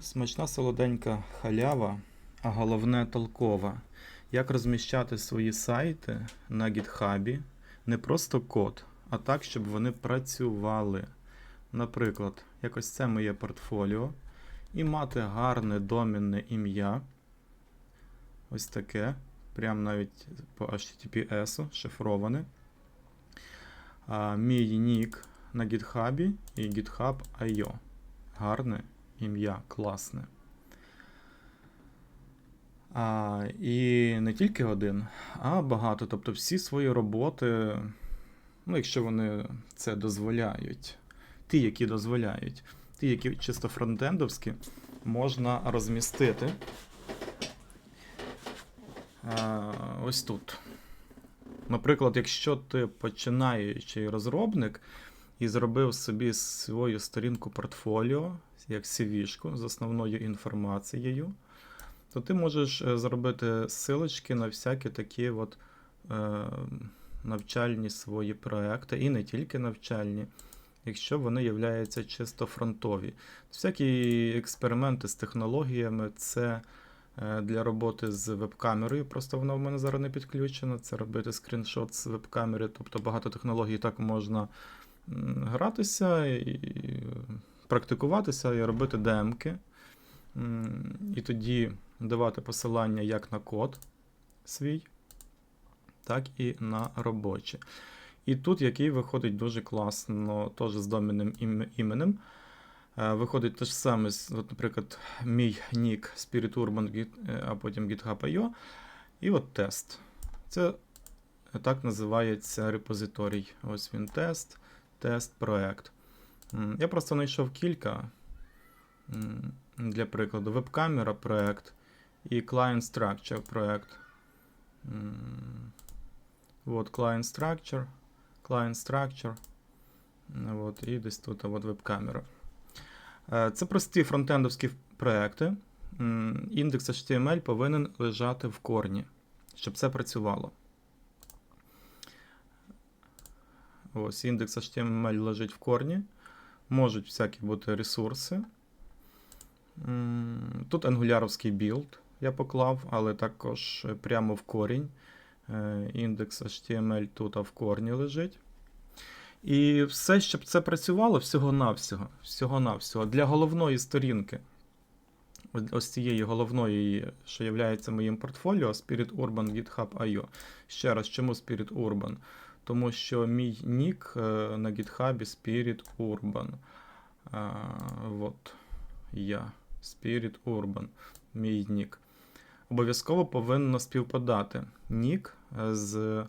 Смачна солоденька халява, а головне толкова. Як розміщати свої сайти на гітхабі не просто код, а так, щоб вони працювали. Наприклад, якось це моє портфоліо, і мати гарне домінне ім'я. Ось таке. Прям навіть по HTTPS шифроване. А, мій нік на GitHub і GitHub.io. Гарне ім'я, класне. А, і не тільки один, а багато. Тобто всі свої роботи, ну, якщо вони це дозволяють, ті, які дозволяють, ті, які чисто фронтендовські, можна розмістити. А, ось тут. Наприклад, якщо ти починаючий розробник і зробив собі свою сторінку портфоліо, як CV-шку з основною інформацією, то ти можеш е, зробити силочки на всякі такі от, е, навчальні свої проекти, і не тільки навчальні, якщо вони являються чисто фронтові. Всякі експерименти з технологіями це е, для роботи з веб-камерою, просто вона в мене зараз не підключена. Це робити скріншот з веб-камери, тобто багато технологій так можна гратися і практикуватися і робити демки. І тоді давати посилання як на код свій, так і на робоче. І тут, який виходить дуже класно, теж з доменним іменем. Е, Виходить те ж саме, от, наприклад, мій нік Spirit Urban, е, а потім GitHub.io. І от тест. Це е, так називається репозиторій. Ось він тест, тест, проект. Я просто знайшов кілька. Для прикладу, веб-камера проект і Client Structure проект. От Client Structure, Client Structure. От, і десь тут от веб-камера. Е, Це прості фронтендовські проекти. Індекс HTML повинен лежати в корні, щоб це працювало. Ось індекс HTML лежить в корні. Можуть всякі бути ресурси. Тут ангуляровський білд я поклав, але також прямо в корінь. Е, Індекс HTML тут в корні лежить. І все, щоб це працювало, всього-навсього. Всього-навсього. Для головної сторінки. Ось цієї головної, що є моїм портфоліо, Spirit Urban GitHub.io. Ще раз, чому Spirit Urban? Тому що мій нік е, на GitHub Spirit Urban. А, от я. Spirit Urban. Мій нік. Обов'язково повинно співпадати нік е, з е,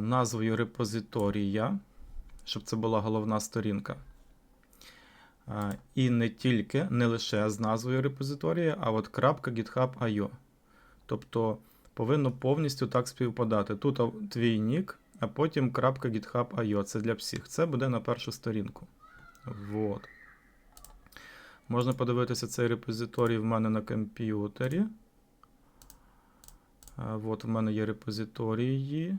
назвою репозиторія, щоб це була головна сторінка. Е, І не тільки, не лише з назвою репозиторія, а от .github.io. Тобто повинно повністю так співпадати. Тут твій нік, а потім .github.io. Це для всіх. Це буде на першу сторінку. Вот. Можна подивитися цей репозиторій в мене на комп'ютері. От в мене є репозиторії.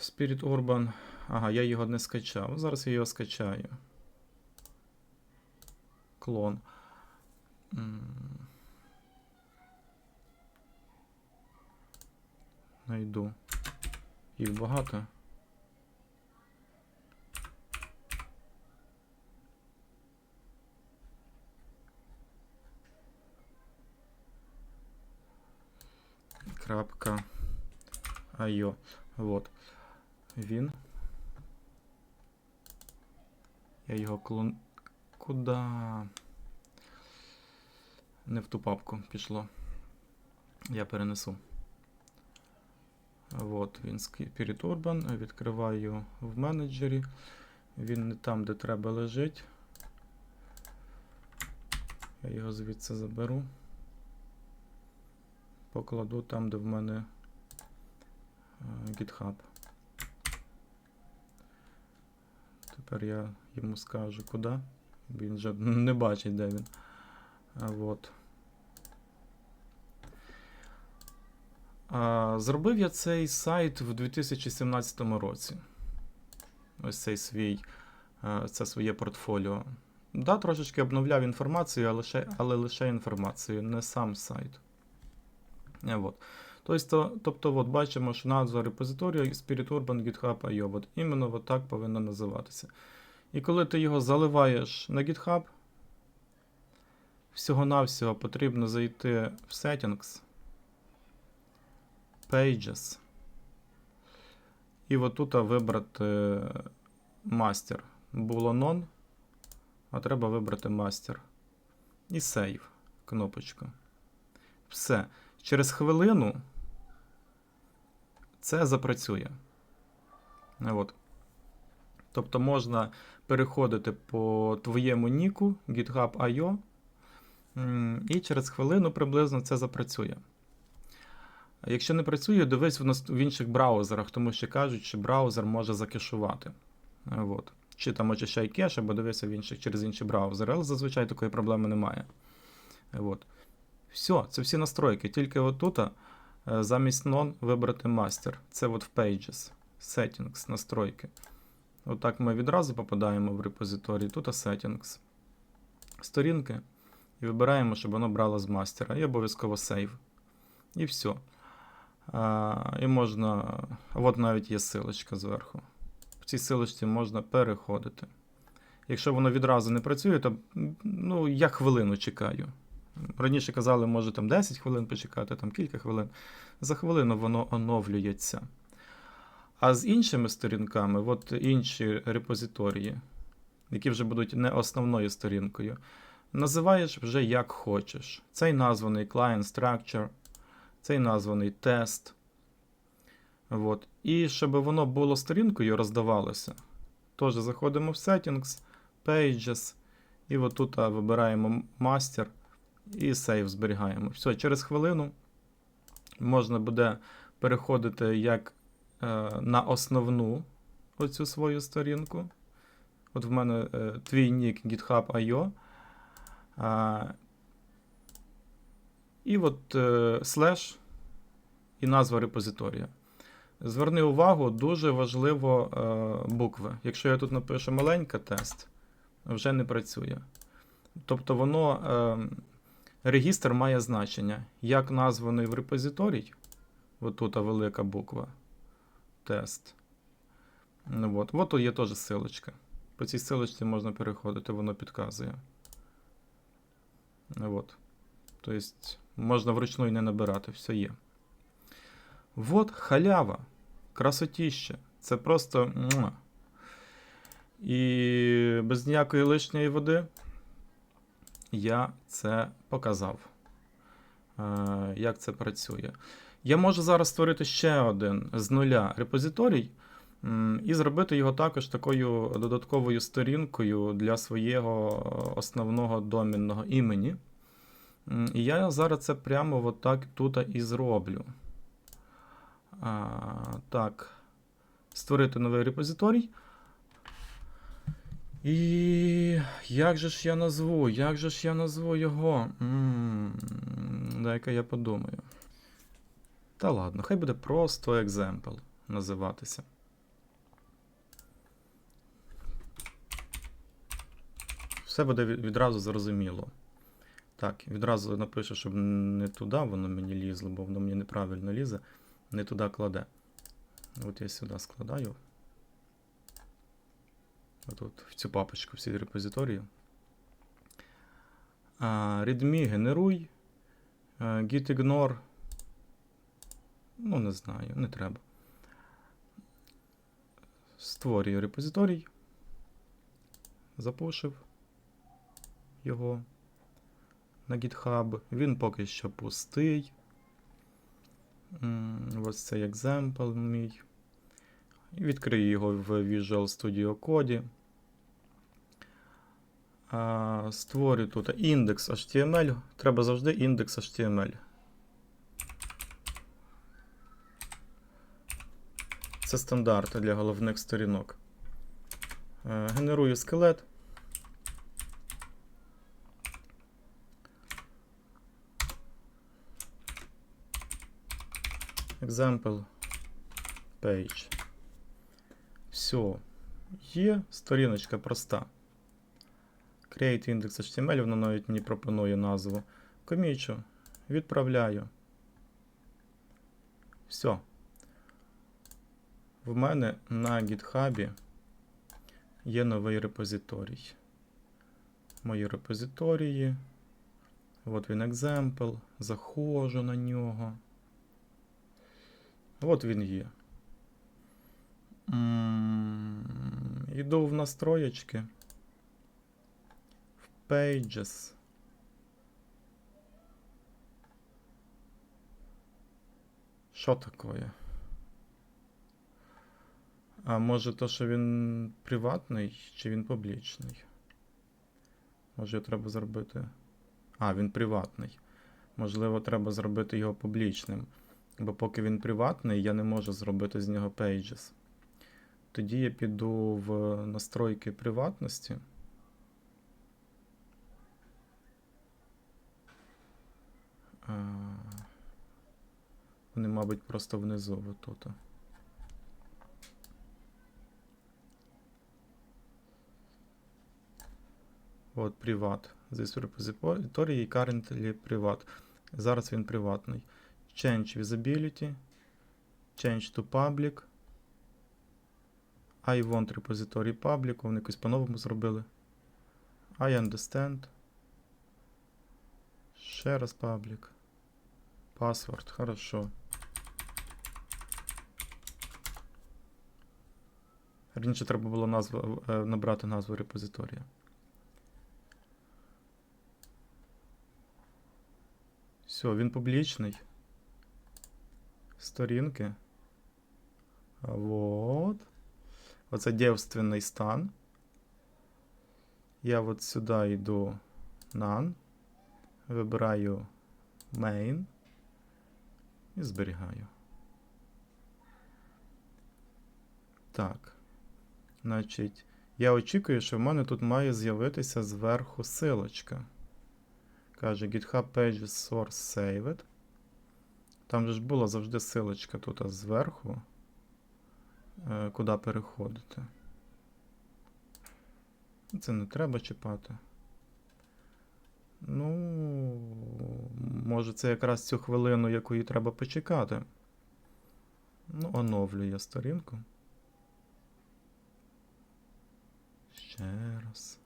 Spirit Urban. Ага, я його не скачав. Зараз я його скачаю. Клон. М. Найду. Їх багато. Крапка. Айо. Вот. Він. Я його клон. Куда? Не в ту папку пішло. Я перенесу. Вот, він Spirit Urban. Відкриваю в менеджері. Він не там, де треба лежить. Я його звідси заберу. Покладу там, де в мене е, GitHub. Тепер я йому скажу куди. Він вже не бачить, де він. А, вот. А, зробив я цей сайт в 2017 році. Ось цей свій це своє портфоліо. Да, трошечки обновляв інформацію, але лише, але лише інформацію, не сам сайт. Е, От. Тобто, тобто от, бачимо, що назва репозиторію Spirit Urban GitHub IO. От, іменно от так повинно називатися. І коли ти його заливаєш на GitHub, всього-навсього потрібно зайти в Settings, Pages. І отут вибрати мастер. Було none, а треба вибрати мастер. І Save кнопочка. Все. Через хвилину це запрацює. От. Тобто можна переходити по твоєму ніку GitHub.io, і через хвилину приблизно це запрацює. Якщо не працює, дивись в, наст- в інших браузерах, тому що кажуть, що браузер може закешувати. От. Чи там очищай кеш, або дивися в інших, через інші браузери, але зазвичай такої проблеми немає. От. Все, це всі настройки. Тільки отут е, замість non вибрати мастер. Це от в Pages, Settings, настройки. Отак ми відразу попадаємо в репозиторій. Тут Settings. Сторінки. І вибираємо, щоб воно брало з мастера. І обов'язково Save. І все. А, і можна. От навіть є силочка зверху. В цій силочці можна переходити. Якщо воно відразу не працює, то ну, я хвилину чекаю. Раніше казали, може там 10 хвилин почекати, там кілька хвилин. За хвилину воно оновлюється. А з іншими сторінками, от інші репозиторії, які вже будуть не основною сторінкою, називаєш вже як хочеш. Цей названий Client Structure, цей названий тест. От. І щоб воно було сторінкою роздавалося, теж заходимо в Settings, Pages, і отут а, вибираємо Master і Save зберігаємо. Все, через хвилину можна буде переходити як е, на основну оцю свою сторінку. От в мене е, твій нік GitHub.io. І от е, слеш і назва репозиторія. Зверни увагу, дуже важливо е, букви. Якщо я тут напишу маленька тест, вже не працює. Тобто воно, е, регістр має значення, як названий в репозиторій, отут велика буква, тест. Ну, от. от тут є теж силочка. По цій силочці можна переходити, воно підказує. Ну, От. Тобто можна вручну і не набирати, все є. Вот халява, красотіще. Це просто. І без ніякої лишньої води я це показав. Е, Як це працює. Я можу зараз створити ще один з нуля репозиторій і зробити його також такою додатковою сторінкою для свого основного домінного імені. І я зараз це прямо отак тут і зроблю. А, так. Створити новий репозиторій. І як же ж я назву? Як же ж я назву його? Дай-ка я подумаю. Та ладно, хай буде просто example називатися. Все буде відразу зрозуміло. Так, відразу напишу, щоб не туди воно мені лізло, бо воно мені неправильно лізе. Не туди кладе. От я сюди складаю. Отут, в цю папочку, в цій репозиторії. Readme генеруй. А, git ignore. Ну, не знаю, не треба. Створюю репозиторій. Запушив його на GitHub. Він поки що пустий. Ось цей екземпл мій. Відкрию його в Visual Studio Code. Створю тут індекс HTML. Треба завжди індекс HTML. Це стандарт для головних сторінок. Е, Генерую скелет. Example page. Все. Є сторіночка проста. Create index HTML, воно навіть мені пропонує назву. Комічу, відправляю. Все. В мене на GitHub є новий репозиторій. Мої репозиторії. От він example. Заходжу на нього. От він є. М, Іду в настроєчки. В Pages. Що таке? А може то, що він приватний, чи він публічний? Може його треба зробити. А, він приватний. Можливо, треба зробити його публічним. Бо поки він приватний, я не можу зробити з нього Pages. Тоді я піду в настройки приватності. Вони, мабуть, просто внизу отут. От, приват. This repository currently приват. Зараз він приватний. Change visibility. Change to public. I want repository public. Вони якось по-новому зробили. I understand. Ще раз public. Password. Хорошо. Раніше треба було назву, е, набрати назву репозиторія. Все, він публічний. Сторінки. Вот. Оце девственний стан. Я от сюди йду None. Вибираю Main. І зберігаю. Так. Значить, я очікую, що в мене тут має з'явитися зверху силочка. Каже GitHub Pages Source Saved. Там же ж була завжди силочка тут зверху, е, куди переходити. Це не треба чіпати. Ну, може, це якраз цю хвилину, яку їй треба почекати. Ну, оновлю я сторінку. Ще раз.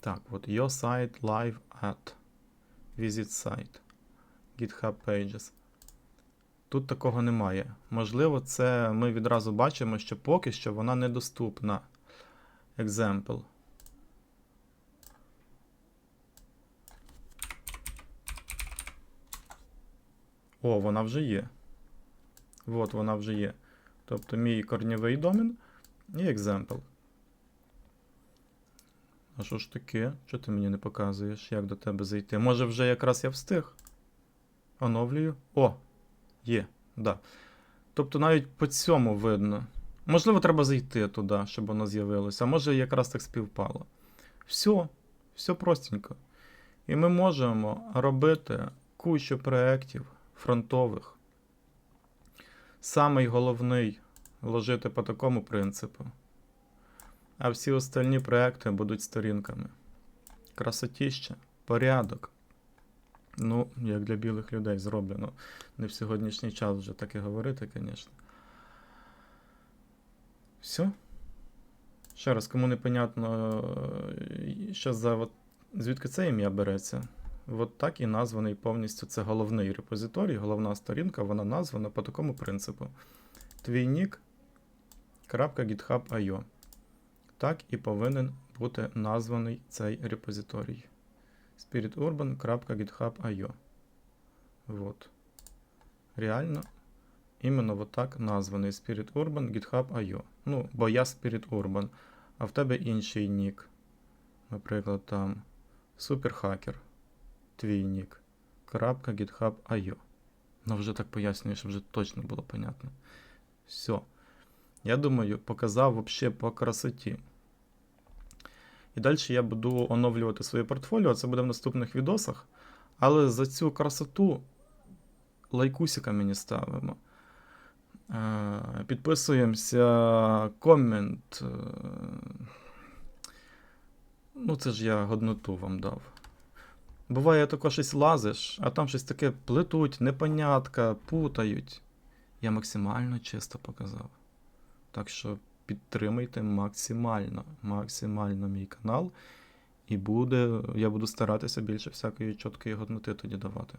Так, от your site live at visit site. GitHub Pages. Тут такого немає. Можливо, це ми відразу бачимо, що поки що вона недоступна. Example. О, вона вже є. От вона вже є. Тобто мій корнєвий домен і example. А що ж таке? Що ти мені не показуєш, як до тебе зайти? Може вже якраз я встиг? Оновлюю. О! Є, да. Тобто навіть по цьому видно. Можливо, треба зайти туди, щоб воно з'явилося. А може якраз так співпало. Все, все простенько. І ми можемо робити кучу проєктів фронтових. Самий головний ложити по такому принципу. А всі остальні проекти будуть сторінками. Красотіще, порядок. Ну, як для білих людей зроблено. Не в сьогоднішній час вже таке говорити, звісно. Все. Ще раз, кому непонятно, що за от, звідки це ім'я береться. От так і названий повністю це головний репозиторій, головна сторінка, вона названа по такому принципу. Твій нік. Так і повинен бути названий цей репозиторій. spiriturban.github.io Вот. Реально, іменно вот так названий Spirit Urban GitHub.io. Ну, бо я Spirit Urban, а в тебе інший нік. Наприклад, там Superhacker, твій нік. .github.io. Ну, вже так пояснюю, щоб вже точно було понятно. Все. Я думаю, показав вообще по красоті. І далі я буду оновлювати своє портфоліо, це буде в наступних відосах. Але за цю красоту лайкусика мені ставимо. Е, Підписуємося, комент. е, Ну, це ж я годноту вам дав. Буває, тако щось лазиш, а там щось таке плетуть, непонятка, путають. Я максимально чисто показав. Так що підтримуйте максимально, максимально мій канал. І буде, я буду старатися більше всякої чіткої годноти тоді давати.